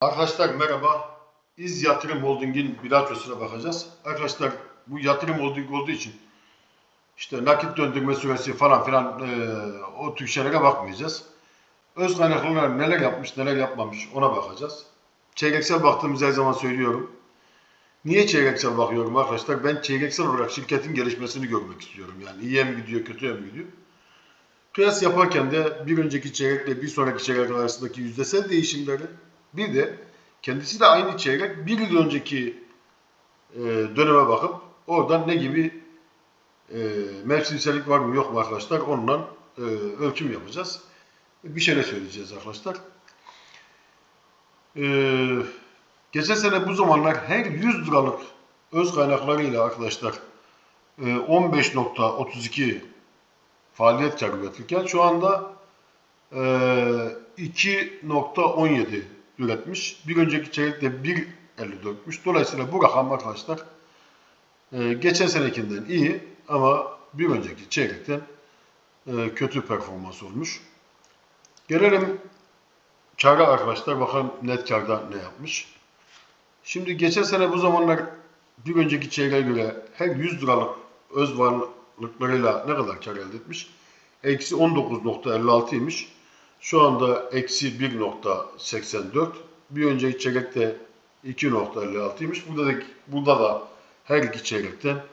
Arkadaşlar merhaba. İz Yatırım Holding'in bilançosuna bakacağız. Arkadaşlar bu yatırım holding olduğu için işte nakit döndürme süresi falan filan eee, o tür şeylere bakmayacağız. Öz kaynaklılar neler yapmış neler yapmamış ona bakacağız. Çeyreksel baktığımız her zaman söylüyorum. Niye çeyreksel bakıyorum arkadaşlar? Ben çeyreksel olarak şirketin gelişmesini görmek istiyorum. Yani iyiye mi gidiyor kötüye mi gidiyor? Kıyas yaparken de bir önceki çeyrekle bir sonraki çeyrek arasındaki yüzdesel değişimleri bir de kendisi de aynı çeyrek bir yıl önceki e, döneme bakıp oradan ne gibi e, mevsimsellik var mı yok mu arkadaşlar onunla e, ölçüm yapacağız. Bir şeyler söyleyeceğiz arkadaşlar. E, geçen sene bu zamanlar her 100 liralık öz kaynaklarıyla arkadaşlar e, 15.32 faaliyet karı üretirken şu anda e, 2.17 üretmiş. Bir önceki çeyrekte 1.54'müş. Dolayısıyla bu rakam arkadaşlar e, geçen senekinden iyi ama bir önceki çeyrekten e, kötü performans olmuş. Gelelim kâra arkadaşlar. Bakalım net kârda ne yapmış. Şimdi geçen sene bu zamanlar bir önceki çeyreğe göre her 100 liralık öz varlıklarıyla ne kadar kar elde etmiş? Eksi 19.56'ymış. Şu anda eksi 1.84. Bir önceki çeyrekte 2.56'ymış. Burada da, burada da her iki çeyrekten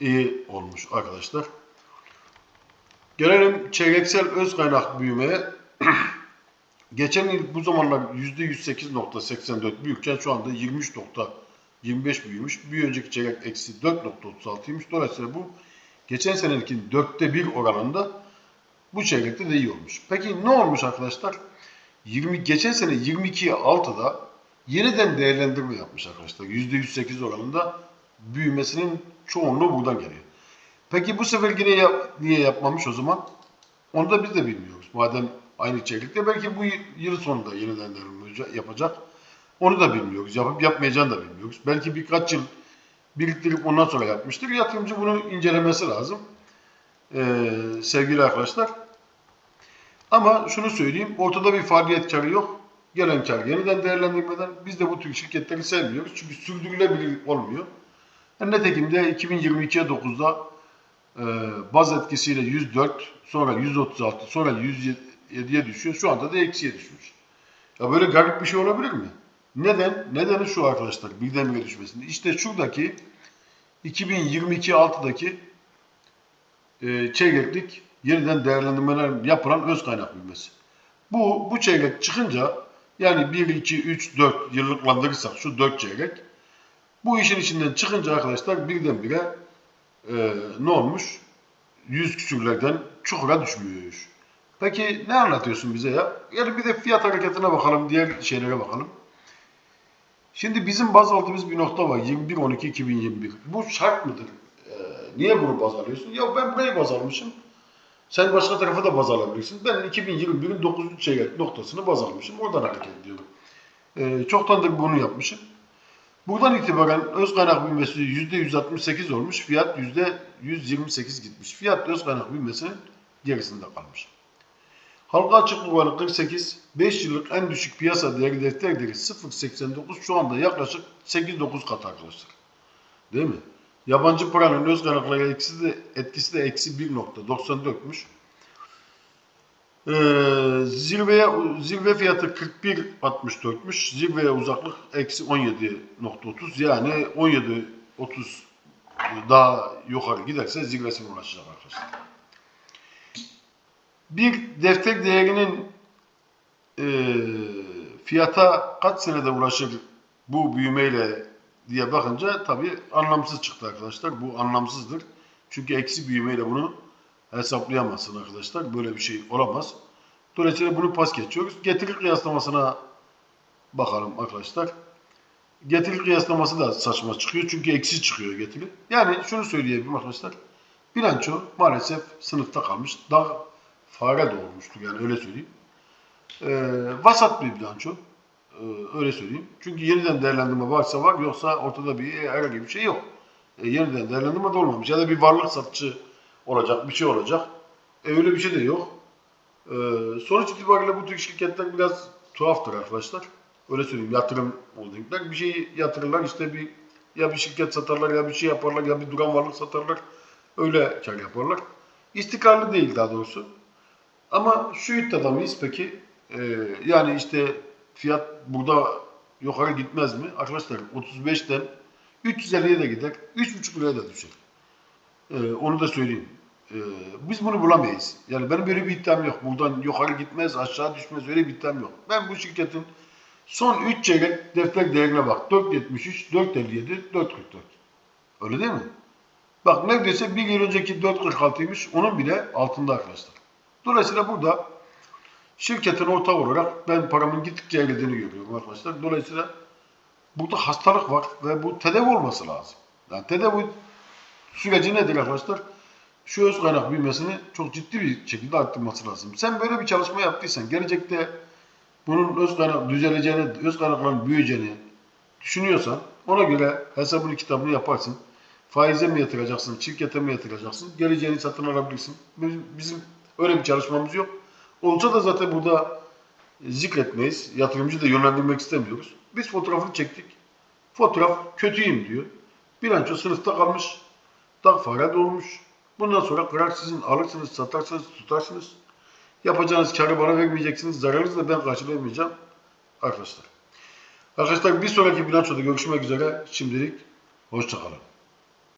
iyi olmuş arkadaşlar. Gelelim çeyreksel öz kaynak büyümeye. Geçen yıl bu zamanlar %108.84 büyükken şu anda 23.25 büyümüş. Bir önceki çeyrek eksi 4.36'ymış. Dolayısıyla bu geçen senekinin dörtte bir oranında bu çeyrekte de iyi olmuş. Peki ne olmuş arkadaşlar? 20 geçen sene 22'ye 6'da yeniden değerlendirme yapmış arkadaşlar. %108 oranında büyümesinin çoğunluğu buradan geliyor. Peki bu sefer yine yap- niye yapmamış o zaman? Onu da biz de bilmiyoruz. Madem aynı çeyrekte belki bu yıl sonunda yeniden değerlendirme yapacak. Onu da bilmiyoruz. Yapıp yapmayacağını da bilmiyoruz. Belki birkaç yıl biriktirip ondan sonra yapmıştır. Yatırımcı bunu incelemesi lazım. Ee, sevgili arkadaşlar. Ama şunu söyleyeyim. Ortada bir faaliyet karı yok. Gelen kar yeniden değerlendirmeden biz de bu tür şirketleri sevmiyoruz. Çünkü sürdürülebilir olmuyor. Yani nitekim de 2022'ye 9'da e, baz etkisiyle 104, sonra 136, sonra 107'ye düşüyor. Şu anda da eksiye düşmüş. Ya böyle garip bir şey olabilir mi? Neden? Nedeni şu arkadaşlar birdenbire düşmesinde. İşte şuradaki 2022 6'daki e, çeyreklik yeniden değerlendirmeler yapılan öz kaynak büyümesi. Bu, bu çeyrek çıkınca yani 1, 2, 3, 4 yıllıklandırırsak şu 4 çeyrek bu işin içinden çıkınca arkadaşlar birdenbire e, ne olmuş? 100 küsürlerden çukura düşmüş. Peki ne anlatıyorsun bize ya? Yani bir de fiyat hareketine bakalım, diğer şeylere bakalım. Şimdi bizim baz aldığımız bir nokta var. 21-12-2021. Bu şart mıdır? Ee, niye bunu baz alıyorsun? Ya ben burayı baz almışım. Sen başka tarafa da baz alabilirsin. Ben 2021'in 9. çeyrek noktasını baz almışım. Oradan hareket ediyorum. Ee, çoktandır bunu yapmışım. Buradan itibaren öz kaynak büyümesi %168 olmuş. Fiyat %128 gitmiş. Fiyat öz kaynak büyümesinin gerisinde kalmış. Halka açıklık oranı 48, 5 yıllık en düşük piyasa değeri defter değeri 0.89 şu anda yaklaşık 8-9 kat arkadaşlar. Değil mi? Yabancı paranın öz kaynakları etkisi de, etkisi de eksi 1.94'müş. Ee, zirveye, zirve fiyatı 41.64'müş. Zirveye uzaklık eksi 17.30 yani 17.30 daha yukarı giderse zirvesine ulaşacak arkadaşlar. Bir defter değerinin e, fiyata kaç senede ulaşır bu büyümeyle diye bakınca tabii anlamsız çıktı arkadaşlar. Bu anlamsızdır. Çünkü eksi büyümeyle bunu hesaplayamazsın arkadaşlar. Böyle bir şey olamaz. Dolayısıyla bunu pas geçiyoruz. Getiri kıyaslamasına bakalım arkadaşlar. Getiri kıyaslaması da saçma çıkıyor. Çünkü eksi çıkıyor getiri. Yani şunu söyleyebilirim arkadaşlar. Bilanço maalesef sınıfta kalmış. Daha fare doğurmuştur yani öyle söyleyeyim. Ee, vasat bir bilanço. Ee, öyle söyleyeyim. Çünkü yeniden değerlendirme varsa var yoksa ortada bir herhangi bir şey yok. E, yeniden değerlendirme de olmamış. Ya da bir varlık satışı olacak, bir şey olacak. E, öyle bir şey de yok. E, sonuç itibariyle bu tür şirketler biraz tuhaftır arkadaşlar. Öyle söyleyeyim yatırım holdingler bir şey yatırırlar işte bir ya bir şirket satarlar ya bir şey yaparlar ya bir duran varlık satarlar. Öyle kar yaparlar. İstikrarlı değil daha doğrusu. Ama şu iddiada peki? Ee, yani işte fiyat burada yukarı gitmez mi? Arkadaşlar 35'ten 350'ye de gider. 3,5 liraya da düşer. Ee, onu da söyleyeyim. Ee, biz bunu bulamayız. Yani benim böyle bir iddiam yok. Buradan yukarı gitmez, aşağı düşmez öyle bir iddiam yok. Ben bu şirketin son 3 çeyrek defter değerine bak. 4.73, 4.57, 4.44. Öyle değil mi? Bak neredeyse bir yıl önceki 4.46'ymış. Onun bile altında arkadaşlar. Dolayısıyla burada şirketin ortağı olarak ben paramın gittikçe erilediğini görüyorum arkadaşlar. Dolayısıyla burada hastalık var ve bu tedavi olması lazım. Yani tedavi süreci nedir arkadaşlar? Şu öz kaynak büyümesini çok ciddi bir şekilde arttırması lazım. Sen böyle bir çalışma yaptıysan gelecekte bunun öz kaynak düzeleceğini, öz kaynakların büyüyeceğini düşünüyorsan ona göre hesabını kitabını yaparsın. Faize mi yatıracaksın, şirkete mi yatıracaksın, geleceğini satın alabilirsin. Bizim öyle bir çalışmamız yok. Olsa da zaten burada zikretmeyiz. Yatırımcı da yönlendirmek istemiyoruz. Biz fotoğrafını çektik. Fotoğraf kötüyüm diyor. Bilanço sınıfta kalmış. Daha fare dolmuş. Bundan sonra karar sizin. Alırsınız, satarsınız, tutarsınız. Yapacağınız karı bana vermeyeceksiniz. Zararınızı da ben karşılayamayacağım. Arkadaşlar. Arkadaşlar bir sonraki bilançoda görüşmek üzere. Şimdilik hoşçakalın.